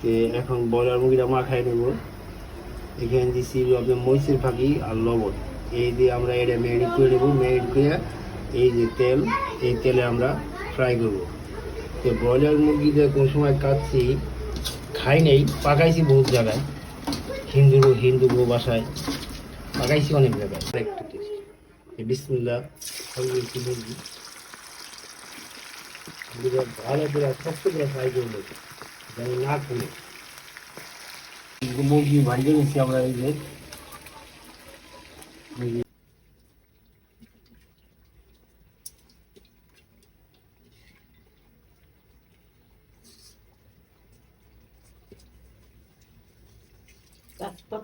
তে এখন ব্রয়লার মুরগিটা মাখাই নেব। এখানে দিছি হলো আপনার মরিচের ফাঁকি আর লবণ। এই দিয়ে আমরা এটা ম্যারিনেট করে নেব। ম্যারিনেট করে এই যে তেল, এই তেলে আমরা ফ্রাই করব। তো ব্রয়লার মুরগিটা কোন সময় কাটছি, খাই নেই, পাকাইছি বহুত জায়গায়। হিন্দু হিন্দু বউ বাসায় পাকাইছি অনেক জায়গায়। একটু বিসমুল্লাহ মুরগি। ভালো করে করে ফ্রাই করে নেব। যেন না খুলে মুরগি ভাজিয়ে নিচ্ছি আমরা এই যে মুরগি তো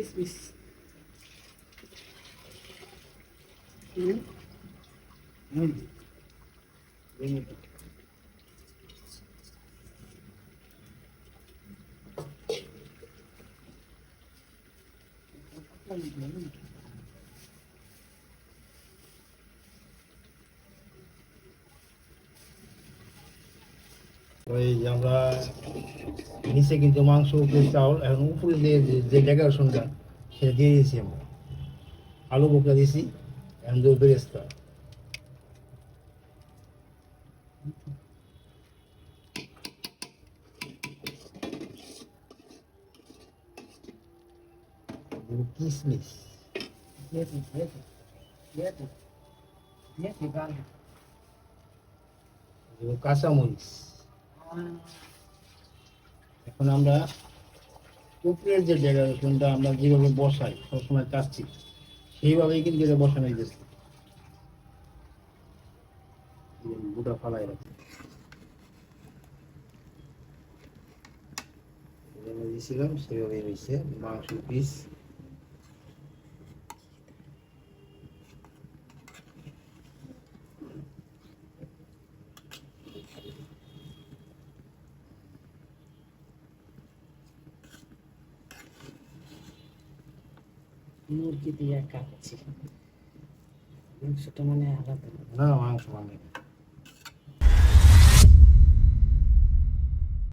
Kismis. Hum? Hum. Vem aqui. ওই আমরা নিচে কিন্তু মাংস, উপরে চাউল, এখন উপরে যে- যে ডেকোরেশনটা সেটা দিয়ে দিয়েছি আমরা। আলু বোকা দিয়েছি, এখন দু বেরেস্তা দেবো কিশমিশ Dieta, dieta, dieta, dieta, vale. দেবো কাঁচামরিচ এখন আমরা উপরের যে ডেকোরেশনটা আমরা যেভাবে বসাই সবসময় কাটছি সেইভাবেই কিন্তু এটা বসানো হয়েছে গোটা ফালাই যেভাবে দিয়েছিলাম সেভাবেই রয়েছে। মাংস পিস মুরগি দিয়ে কাটছি মাংসটা মানে আলাদা। না মাংস মানে